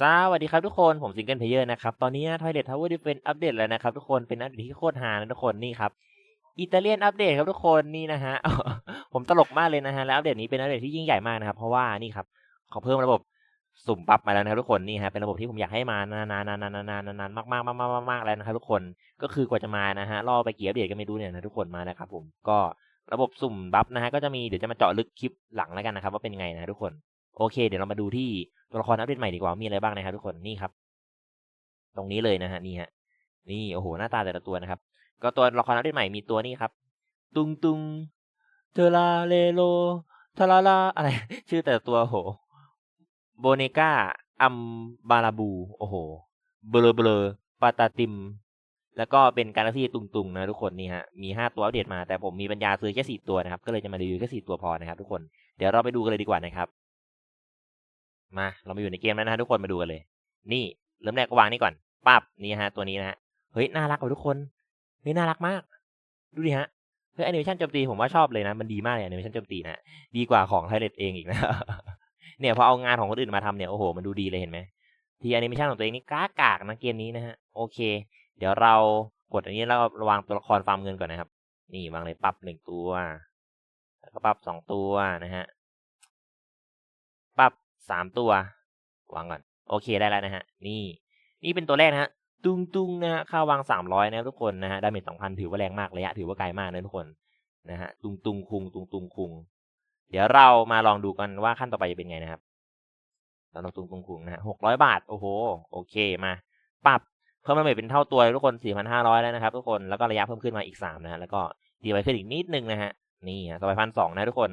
สวัสดีครับทุกคนผมซิงเกิลเพลเยอร์นะครับ ตอนนี้ทอยเด็ดทาวเวอร์ดิเฟนอัปเดตแล้วนะครับ ทุกคนเป็นอัปเดตที่โคตรฮานะทุกคนนี่ครับอิตาเลียนอัปเดตครับทุกคนนี่นะฮะผมตลกมากเลยนะฮะแล้วอัปเดตนี้เป็นอัปเดตที่ยิ่งใหญ่มากนะครับ เพราะว่านี่ครับเขาเพิ่มระบบสุ่มบัฟมาแล้วนะครับทุกคนนี่ฮะเป็นระบบที่ผมอยากให้มานานๆนานๆนานๆนานๆมากๆมากๆมากๆแล้วนะครับทุกคนก็คือกว่าจะมานะฮะรอไปกี่อัปเดตก็ไม่รู้เนี่ยนะทุกคนมานะครับผมก็ระบบสุ่มบัฟนะฮะก็จะมีเดี๋ยวจะมาเจาะลึกคลิปหลังแล้วกันนะครับว่าเป็นไงนะทุกคนโอเค เดี๋ยวเรามาดูที่ ตัวละครอัปเดตใหม่ดีกว่ามีอะไรบ้างนะครับทุกคนนี่ครับ ตรงนี้เลยนะฮะนี่ฮะนี่โอ้โหหน้าตาแต่ละตัวนะครับ ก็ตัวละครอัปเดตใหม่มีตัวนี้ครับ ตุงตุงเทลาเลโลทาราลาอะไร ชื่อแต่ละตัวโอ้โหโบเนกาอัมบาลาบู โอ้โห เบลเบลปาตาติม แล้วก็เป็นการที่ตุงตุงนะทุกคนนี่ฮะ มีห้าตัวอัปเดตมาแต่ผมมีปัญญาซื้อแค่สี่ตัวนะครับ ก็เลยจะมารีวิวแค่สี่ตัวพอนะครับทุกคน เดี๋ยวเราไปดูกันเลยดีกว่านะครับ มาเรามาอยู่ในเกมแล้วนะฮะทุกคนมาดูกันเลย นี่เริ่มแรกก็วางนี่ก่อนปั๊บนี่ฮะตัวนี้นะฮะเฮ้ยน่ารักกว่าทุกคนเฮ้ยน่ารักมาก ดูดิฮะเฮ้ยแอนิเมชันโจมตีผมว่าชอบเลยนะ มันดีมากเลยแอนิเมชันโจมตีนะดีกว่าของไทเลตเองอีกนะเนี่ยพอเอางานของคนอื่นมาทำเนี่ยโอ้โหมันดูดีเลยเห็นไหมทีแอนิเมชันของตัวเองนี่กากากนะเกมนี้นะฮะโอเค เดี๋ยวเรากดอันนี้แล้วระวางตัวละครฟาร์มเงินก่อนนะครับ นี่วางเลยปรับหนึ่งตัวแล้วก็ปรับสองตัวนะฮะ สามตัววางก่อน โอเคได้แล้วนะฮะ นี่ นี่เป็นตัวแรกนะฮะ ตุงตุงนะฮะค่าวางสามร้อยนะทุกคนนะฮะ ดาเมจสองพันถือว่าแรงมากระยะถือว่าไกลมากนะทุกคน นะฮะ ตุงตุงคุง ตุงตุงคุง เดี๋ยวเรามาลองดูกันว่าขั้นต่อไปจะเป็นไงนะครับเราลองตุงตุงคุงนะฮะหกร้อยบาท โอ้โห โอเค มา ปรับ เพิ่มดาเมจเป็นเท่าตัวทุกคนสี่พันห้าร้อยแล้วนะครับทุกคน แล้วก็ระยะเพิ่มขึ้นมาอีกสามนะฮะ แล้วก็ดีไว้ขึ้นอีกนิดนึงนะฮะ นี่ฮะต่อไปพันสองนะทุกคน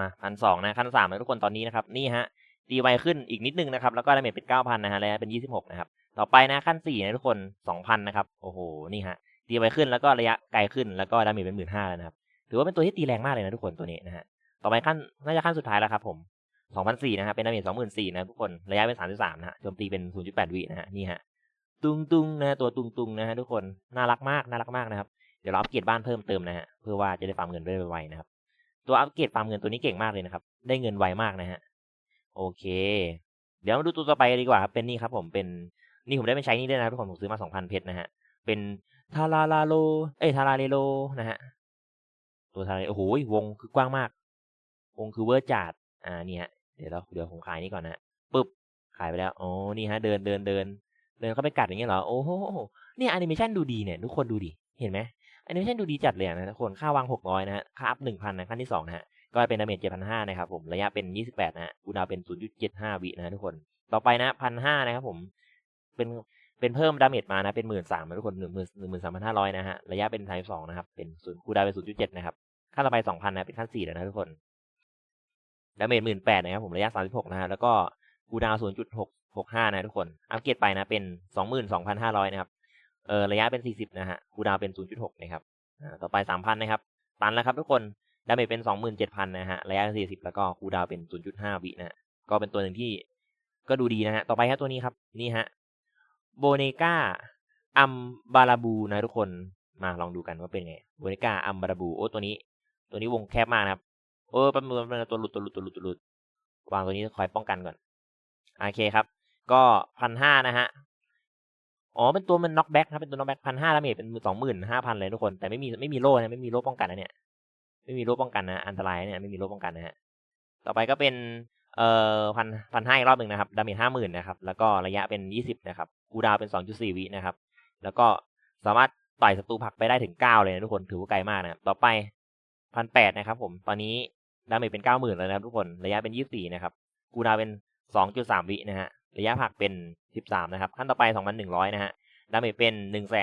มาพันสองนะขั้นสามนะทุกคนตอนนี้นะครับนี่ฮะตีไวขึ้นอีกนิดนึงนะครับแล้วก็ดาเมจเป็นเก้าพันนะฮะระยะเป็นยี่สิบหกนะครับต่อไปนะขั้นสี่นะทุกคนสองพันนะครับโอ้โหนี่ฮะตีไวขึ้นแล้วก็ระยะไกลขึ้นแล้วก็ดาเมจเป็นหมื่นห้าแล้วนะครับถือว่าเป็นตัวที่ตีแรงมากเลยนะทุกคนตัวนี้นะฮะต่อไปขั้นน่าจะขั้นสุดท้ายแล้วครับผมสองพันสี่นะครับเป็นดาเมจสองหมื่นสี่นะทุกคนระยะเป็นสามสิบสามนะฮะโจมตีเป็นศูนย์จุดแปดวินะฮะนี่ฮะตุงตุงนะตัวตุงตุงนะฮะทุกคนน่ารักมากน่ารักมากนะครับเดี๋ยวเราอัปเกรดบ้านเพิ่มเติมนะฮะเพื่อว่าจะได้ฟาร์มเงินได้ไวๆนะครับ ตัวอัปเกรดฟาร์มเงินตัวนี้เก่งมากเลยนะครับ ได้เงินไวมากนะฮะ โอเค เดี๋ยวมาดูตัวต่อไปดีกว่าครับเป็นนี่ครับผมเป็นนี่ผมได้เป็นใช้นี่ด้วยนะทุกคนผมซื้อมาสองพันเพชรนะฮะ เป็นทาราลาโล เอ้ยทาราเลโลนะฮะ ตัวทาราโอ้โหวงคือกว้างมาก วงคือเวอร์จัดอ่าเนี่ยเดี๋ยวเราเดี๋ยวผมขายนี่ก่อนนะปึ๊บขายไปแล้วโอ๋อนี่ฮะ เดินเดินเดินเดินเข้าไปกัดอย่างเงี้ยเหรอโอ้โหเนี่ยแอนิเมชันดูดีเนี่ยทุกคนดูดิเห็นไหม แอนิเมชันดูดีจัดเลยนะทุกคนค่าวางหกร้อยนะฮะค่าอัพหนึ่งพันนะขั้นที่สองนะฮะ ก็เป็นดาเมจเจ็ดพันห้านะครับผม ระยะเป็นยี่สิบแปดนะฮะกูดาวเป็นศูนย์จุดเจ็ดห้าวินะทุกคน ต่อไปนะพันห้านะครับผม เป็น เป็นเพิ่มดาเมจมานะ เป็นหมื่นสามนะทุกคนหนึ่งหมื่นหนึ่งหมื่นสามพันห้าร้อยนะฮะ ระยะเป็นไทป์สองนะครับ เป็นศูนย์กูดาวเป็นศูนย์จุดเจ็ดนะครับ ขั้นต่อไปสองพันนะ เป็นขั้นสี่แล้วนะทุกคน ดาเมจหมื่นแปดนะครับผม ระยะสามสิบหกนะฮะ แล้วก็กูดาวศูนย์จุดหกหกห้านะทุกคน อัปเกรดไปนะ เป็นสองหมื่นสองพันห้าร้อยนะครับ เออระยะเป็นสี่สิบนะฮะกูดาวเป็นศูนย์จุดหกนะครับอ่าต่อไปสามพันนะครับ ตันแล้วครับทุกคน ดาเมจเป็นสองหมื่นเจ็ดพันนะฮะ ระยะสี่สิบแล้วก็คูดาวเป็นศูนย์จุดห้าวินะ ก็เป็นตัวหนึ่งที่ก็ดูดีนะฮะ ต่อไปครับตัวนี้ครับ นี่ฮะ โบเนกาอัมบาลาบูนะทุกคน มาลองดูกันว่าเป็นไง โบเนกาอัมบาลาบู โอ้ตัวนี้ ตัวนี้วงแคบมากนะครับ โอ้ป๊บนึงแป๊บนึงตัวหลุดตัวหลุดตัวหลุดตัวหลุด วางตัวนี้คอยป้องกันก่อน โอเคครับ ก็พันห้านะฮะ อ๋อเป็นตัวมันน็อกแบ็กครับเป็นตัวน็อกแบ็กพันห้าดาเมจเป็นสองหมื่นห้าพันเลยทุกคนแต่ไม่มีไม่มีโล่นะไม่มีโล่ป้องกันนะเนี่ยไม่มีโล่ป้องกันนะอันตรายเนี่ยไม่มีโล่ป้องกันนะฮะต่อไปก็เป็นเอ่อพันพันห้าอีกรอบหนึ่งนะครับดาเมจห้าหมื่นนะครับแล้วก็ระยะเป็นยี่สิบนะครับกูดาวเป็นสองจุดสี่วินะครับ แล้วก็สามารถต่อยศัตรูผักไปได้ถึงเก้าเลยนะทุกคนถือว่าไกลมากนะครับต่อไปพันแปดนะครับ ผมตอนนี้ดาเมจเป็นเก้าหมื่นแล้วนะครับทุกคนระยะเป็นยี่สี่นะครับกูดาวเป็นสองจุดสามวินะฮะ ระยะผักเป็นสิบสามนะครับ ขั้นต่อไปสองพันะฮะดาเมจเป็นหนึ่งแส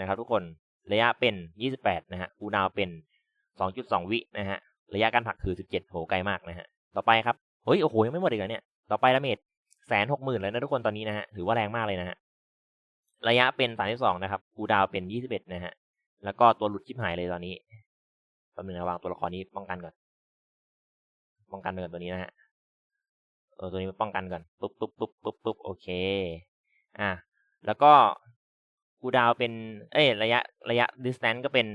นะครับทุกคน ระยะเป็นยี่สิบแปดนะฮะกูดาวเป็นสองจุดสองวินะฮะ ระยะการผักคือสิบเจ็ดโหไกลมากนะฮะ ต่อไปครับ เฮ้ย โอ้โห ยังไม่หมดอีกเหรอเนี่ย ต่อไปดาเมจแสนหกหมื่นเลยนะทุกคนตอนนี้นะฮะ ถือว่าแรงมากเลยนะฮะ ระยะเป็นสามสิบสองนะครับกูดาวเป็นยี่สิบเอ็ดนะฮะ แล้วก็ตัวหลุดชิบหายเลยตอนนี้แป๊บนึงนะวางตัวละครนี้ป้องกันก่อน ป้องกันไปก่อนตัวนี้นะฮะ เออตัวนี้ป้องกันก่อนปุ๊บปุ๊บปุ๊บปุ๊บปุ๊บโอเค อะแล้วก็กูดาวเป็น เอ้ยระยะระยะ distance ก็เป็น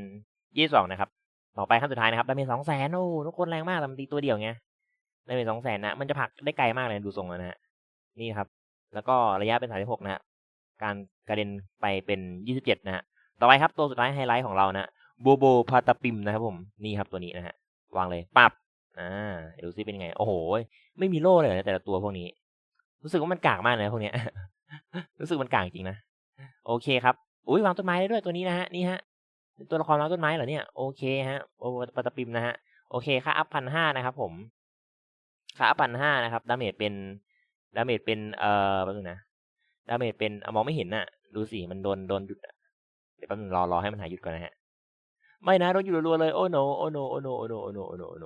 ยี่สิบสองนะครับ ต่อไปขั้นสุดท้ายนะครับดาเมจสองแสนโอ้ทุกคนแรงมากแต่มันตีตัวเดียวไงดาเมจสองแสนนะ มันจะผลักได้ไกลมากเลยดูทรงแล้วนะฮะนี่ครับ แล้วก็ระยะเป็น36นะฮะการกระเด็นไปเป็น27นะฮะต่อไปครับตัวสุดท้ายไฮไลท์ของเรานะโบโบพาตาปิมนะครับผมนี่ครับตัวนี้นะฮะวางเลยปับ อ่าดูซิเป็นไง โอ้โห ไม่มีโล่เลยนะแต่ละตัวพวกนี้ รู้สึกว่ามันกากมากเลยพวกเนี้ย รู้สึกมันกากจริงนะ โอเคครับ อุ้ยวางต้นไม้ได้ด้วยตัวนี้นะฮะ นี่ฮะ ตัวละครวางต้นไม้เหรอเนี่ย โอเคฮะ โอปตปิมนะฮะ โอเค ค่าอัพพันห้านะครับผม ค่าอัพพันห้านะครับ ดาเมจเป็น ดาเมจเป็น เอ่อแป๊บนึงนะ ดาเมจเป็นอมองไม่เห็นน่ะ ดูสิ มันโดน โดนหยุดเดี๋ยวแป๊บนึงรอรอให้มันหายหยุดก่อนนะฮะ ไม่นะโดนหยุดรัวเลย โอ้โน โอ้โน โอ้โน โอ้โน โอ้โน โอ้โน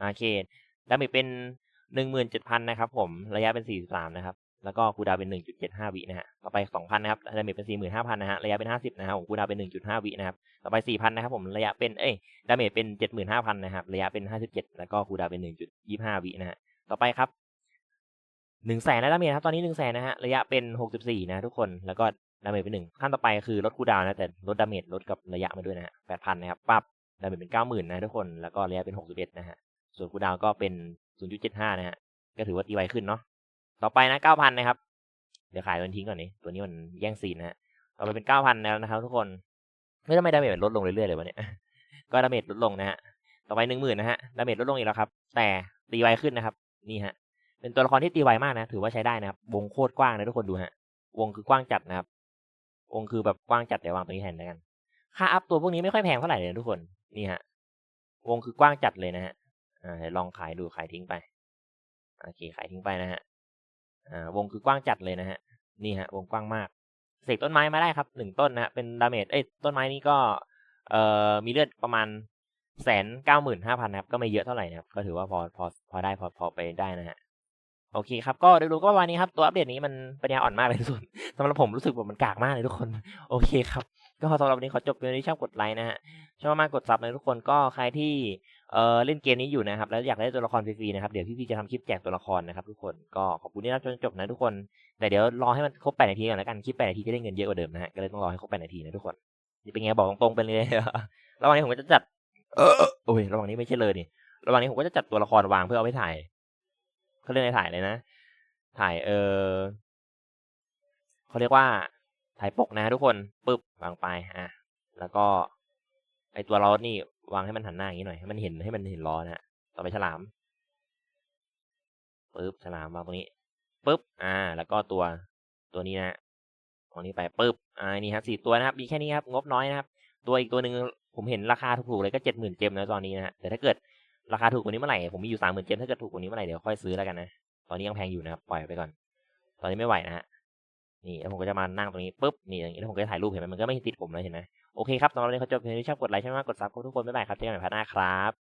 โอเคดาเมจเป็นหนึ่งหมื่นเจ็ดพันนะครับผมระยะเป็นสี่สิบสามนะครับ แล้วก็คูดาวเป็นหนึ่งจุดเจ็ดห้าวินะฮะต่อไปสองพันนะครับดาเมจเป็นสี่หมื่นห้าพันนะฮะระยะเป็นห้าสิบนะครับคูดาวเป็นหนึ่งจุดห้าวินะครับต่อไปสี่พันนะครับผมระยะเป็นเอ้ยดาเมจเป็นเจ็ดหมื่นห้าพันนะครับระยะเป็นห้าสิบเจ็ดแล้วก็คูดาวเป็นหนึ่งจุดยี่ห้าวินะฮะต่อไปครับหนึ่งแสนนะดาเมจครับตอนนี้หนึ่งแสนนะฮะระยะเป็นหกสิบสี่นะทุกคนแล้วก็ดาเมจเป็นหนึ่งขั้นต่อไปคือลดคูดาวน์นะแต่ลดดาเมจลดกับระยะมาด้วยนะฮะแปดพันนะครับปั๊บดาเมจเป็นเก้าหมื่นนะทุกคนแล้วก็ระยะเป็นหกสิบเอ็ดนะฮะ ส่วนคูดาวก็เป็นศูนย์จุดเจ็ดห้านะฮะ ก็ถือว่าตีไวขึ้นเนาะ ต่อไปนะเก้าพันะครับ เดี๋ยวขายมันทิ้งก่อนนี้ ตัวนี้มันแย่งซีนนะฮะ ต่อไปเป็นเก้าพันแล้วนะครับ ทุกคนไม่ทำไมดาเมจมันลดลงเรื่อยๆเลยวะเนี่ย ก็ดาเมจลดลงนะฮะ ต่อไปหนึ่งหมื่นะฮะ ดาเมจลดลงอีกแล้วครับ แต่ตีไวขึ้นนะครับ นี่ฮะ เป็นตัวละครที่ตีไวมากนะ ถือว่าใช้ได้นะครับ วงโคตรกว้างนะทุกคนดูฮะ วงคือกว้างจัดนะครับ วงคือแบบกว้างจัดเดี๋ยวางตรงนี้แทนแล้วกัน ค่าอัพตัวพวกนี้ไม่ค่อยแพงเท่าไหร่เลยทุกคน นี่ฮะ วงคือกว้างจัดเลยนะฮะ อ่าเดี๋ยวลองขายดูขายทิ้งไปโอเคขายทิ้งไปนะฮะอ่าวงคือกว้างจัดเลยนะฮะนี่ฮะวงกว้างมากเสกต้นไม้มาได้ครับหนึ่งต้นนะฮะเป็นดาเมจเอ้ยต้นไม้นี้ก็เอ่อมีเลือดประมาณแสนเก้าหมื่นห้าพันนะครับก็ไม่เยอะเท่าไหร่นะครับก็ถือว่าพอพอพอได้พอพอไปได้นะฮะโอเคครับก็โดยรวมก็ประมาณนี้ครับตัวอัปเดตนี้มันปัญญาอ่อนมากเลยทุกคนสำหรับผมรู้สึกว่ามันกากมากเลยทุกคน โอเคครับ ก็สำหรับวันนี้ขอจบเพียงเท่านี้ชอบกดไลค์นะฮะชอบมากกดซับนะทุกคนก็ใครที่เอ่อเล่นเกมนี้อยู่นะครับ แล้วอยากได้ตัวละครฟรีๆนะครับเดี๋ยวพี่ๆจะทำคลิปแจกตัวละครนะครับทุกคนก็ขอบคุณที่รับชมจนจบนะทุกคน แต่เดี๋ยวรอให้มันครบแปดนาทีก่อนแล้วกันคลิปแปดนาทีจะได้เงินเยอะกว่าเดิมนะฮะก็เลยต้องรอให้ครบแปดนาทีนะทุกคนนี่เป็นไงบอกตรงๆไปเลยระหว่างนี้ผมก็จะจัดเออโอ้ยระหว่างนี้ไม่ใช่เลยนี่ระหว่างนี้ผมก็จะจัดตัวละครวางเพื่อเอาไปถ่ายเขาเรียกอะไรถ่ายเลยนะ ถ่ายเออเขาเรียกว่า ถ่ายปกนะทุกคนปึ๊บวางไปอะแล้วก็ ไอตัวล้อนี่วางให้มันหันหน้าอย่างนี้หน่อยให้มันเห็นให้มันเห็นล้อนะฮะต่อไปฉลามปึ๊บฉลามวางตรงนี้ปึ๊บอ่า แล้วก็ตัวตัวนี้นะตรงนี้ไปปึ๊บอ่านี่ครับสี่ตัวนะครับมีแค่นี้ครับงบน้อยนะครับตัวอีกตัวหนึ่งผมเห็นราคาถูกๆเลยก็เจ็ดหมื่นเจมนะตอนนี้นะฮะแต่ถ้าเกิดราคาถูกกว่านี้เมื่อไหร่ผมมีอยู่สามหมื่นเจมถ้าเกิดถูกกว่านี้เมื่อไหร่เดี๋ยวค่อยซื้อแล้วกันนะตอนนี้ยังแพงอยู่นะครับปล่อยไปก่อน ตอนนี้ไม่ไหวนะฮะ นี่แล้วผมก็จะมานั่งตรงนี้ปุ๊บนี่อย่างนี้แล้วผมก็จะถ่ายรูปเห็นไหมมันก็ไม่ติดผมเลยเห็นไหมโอเคครับตอนนี้เขาจบเพลงที่ชอบกดไลค์ใช่ไหมกดซับทุกคนบ๊ายบายครับเจอกันใหม่พาร์ทหน้าครับ